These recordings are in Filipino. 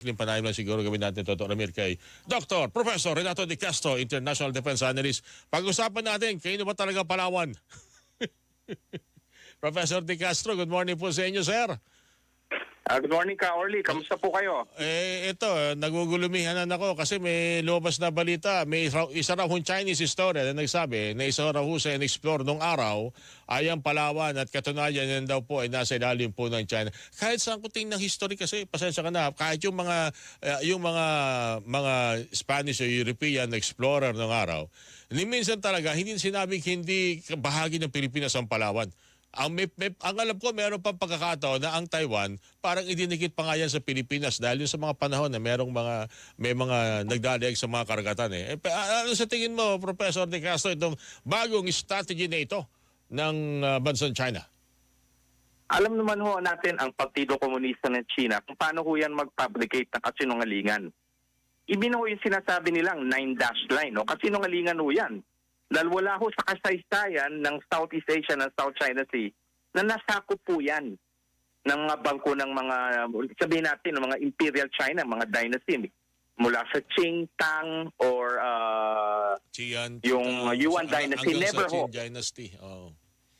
Yung panayam lang siguro gawin natin, Toto Ramir, kay Dr. Professor Renato De Castro, International Defense Analyst. Pag-usapan natin, kayo ba talaga Palawan? Professor De Castro, good morning po sa inyo, sir. Ah, good morning ka, Orly. Kamusta po kayo? Eh, ito, eh, nagugulumihanan ako kasi may lumabas na balita. May isa, raw hong Chinese historian na nagsabi na isa raw ho sa in-explore nung araw ay ang Palawan at katunayan yan daw po ay nasa ilalim po ng China. Kahit saan ko tingnan history kasi, pasensya ka na, kahit yung mga, eh, yung mga, mga Spanish o European explorer nung araw, ni minsan talaga, hindi sinabing hindi bahagi ng Pilipinas ang Palawan. Ang, may, may- ang alam ko, meron pang pagkakataon na ang Taiwan parang idinikit pa nga yan sa Pilipinas dahil sa mga panahon na merong mga, may mga nagdadaig sa mga karagatan. Eh. Eh, ano sa tingin mo, Professor De Castro, itong bagong strategy na ito ng ah, bansang China? Alam naman ho natin ang Partido Komunista ng China kung paano ho yan mag-fabricate ng kasinungalingan. Ibin ho yung sinasabi nilang nine dash line. No? Kasinungalingan ho yan. Dahil wala ho sa kasaysayan ng Southeast Asia ng South China Sea na nasakop po yan ng mga bangko ng mga, sabihin natin, ng mga Imperial China, mga dynasty. Mula sa Qing, Tang, or uh, Qian, Yung, uh, Yuan hanggang- dynasty, never sa ho. dynasty. Oh.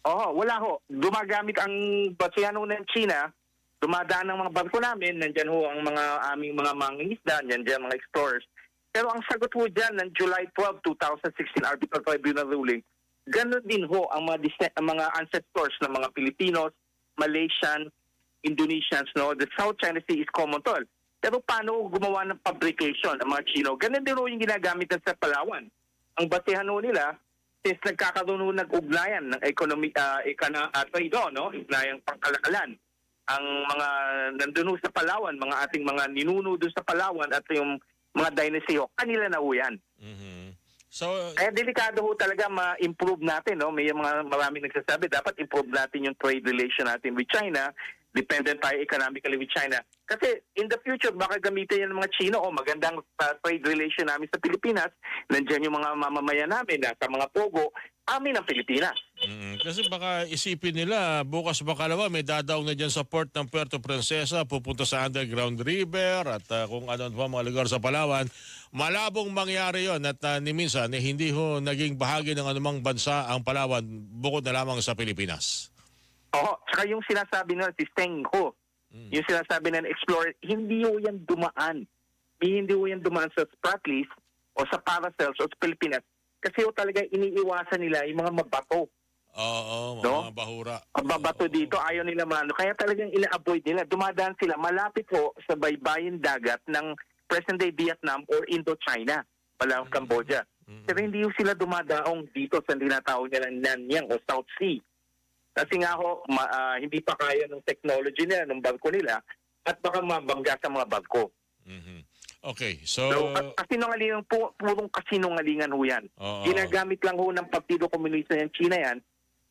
Oo, wala ho. Gumagamit ang basihan ng China, dumadaan ng mga barko namin, nandyan ho ang mga aming mga mangingisda, nandyan mga explorers. Pero ang sagot ho dyan ng July 12, 2016 Arbitral Tribunal ruling, ganun din ho ang mga, ang mga ancestors ng mga Pilipinos, Malaysian, Indonesians, no? The South China Sea is common to all. Pero paano gumawa ng fabrication ang mga Chino? Ganun din ho yung ginagamit sa Palawan. Ang basihan ho nila, since nagkakaroon ho nag-ugnayan ng economic uh, ekana, uh, trade ho, no? Ugnayang pangkalakalan. Ang mga nandun sa Palawan, mga ating mga ninuno doon sa Palawan at yung mga dynasty ho, kanila na ho yan. Mhm. So, Kaya delikado ho talaga ma-improve natin, no? May mga maraming nagsasabi, dapat improve natin yung trade relation natin with China. Dependent tayo economically with China. Kasi in the future, baka gamitin yan ng mga Chino o magandang uh, trade relation namin sa Pilipinas. Nandiyan yung mga mamamayan namin, nasa mga pogo, amin ang Pilipinas. Mm, kasi baka isipin nila, bukas bakalawa may dadaong na dyan sa port ng Puerto Princesa, pupunta sa Underground River at ah, kung ano pa mga lugar sa Palawan. Malabong mangyari yon at ah, ni minsan eh, hindi ho naging bahagi ng anumang bansa ang Palawan bukod na lamang sa Pilipinas. Oo, saka yung sinasabi nila, si Steng Ho, yung sinasabi ng explorer, hindi ho yan dumaan. Hindi ho yan dumaan sa Spratlys o sa Paracels o sa Pilipinas. Kasi ho talaga iniiwasan nila yung mga mabato. Oo, No? mga bahura. Ang babato Oo. dito, ayaw nila mano. Kaya talagang ina-avoid nila. Dumadaan sila malapit ho sa baybayin dagat ng present-day Vietnam or Indochina, pala Cambodia. Pero hindi sila dumadaong dito sa tinatawag nilang Nanyang o South Sea. Kasi nga ho, ma- ah, hindi pa kaya ng technology nila, ng barko nila, at baka mabangga sa mga barko. Mhm. Okay, so... So, ka- kasinungalingan po, purong kasinungalingan ho yan. Oo. Ginagamit lang ho ng Partido Komunista ng China yan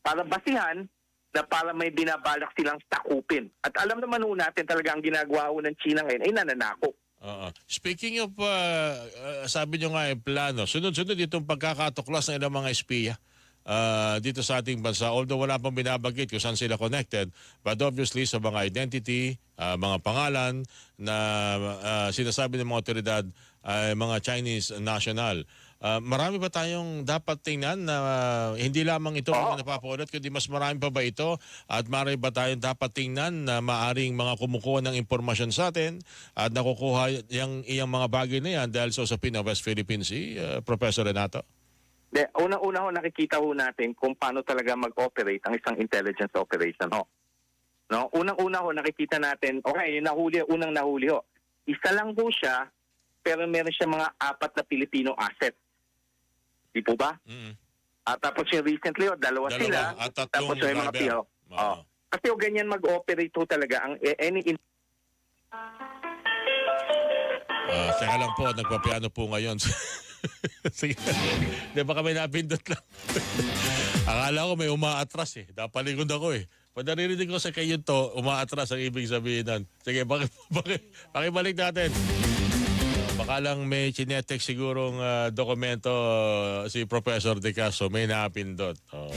para basihan na para may binabalak silang takupin. At alam naman ho natin talaga ang ginagawa ho ng China ngayon ay nananakop. Oo. Speaking of, uh, uh, sabi nyo nga eh, plano, sunod-sunod itong pagkakatuklas ng ilang mga espiya uh, dito sa ating bansa. Although wala pang binabagit kung saan sila connected, but obviously sa mga identity, uh, mga pangalan na uh, sinasabi ng mga otoridad ay mga Chinese national. Uh, marami ba tayong dapat tingnan na uh, hindi lamang ito ang napapulot, kundi mas marami pa ba ito? At marami ba tayong dapat tingnan na maaring mga kumukuha ng impormasyon sa atin at nakukuha yung iyang mga bagay na yan dahil sa usapin ng West Philippine Sea, uh, Professor Renato? De, una-una ho nakikita ho natin kung paano talaga mag-operate ang isang intelligence operation ho. No? Unang-una ho nakikita natin, okay, yung nahuli, unang nahuli ho. Isa lang ho siya, pero meron siya mga apat na Filipino asset. Di po ba? Mm. At tapos yung recently, oh, dalawa, Dalawa, sila. at tatlong tapos yung mga. PO. Oo. Oh. Kasi o ganyan mag-operate ho talaga ang eh, any in- Ah, teka lang po, nagpapiano po ngayon. Sige. Di baka may napindot lang. Akala ko may umaatras eh. Napaligod ako eh. Pag naririnig ko sa kayo to, umaatras ang ibig sabihin nun. Sige, bakit, bakit, pakibalik natin. Baka lang may chinetek sigurong ah, dokumento si Professor De Castro, may napindot. Oh.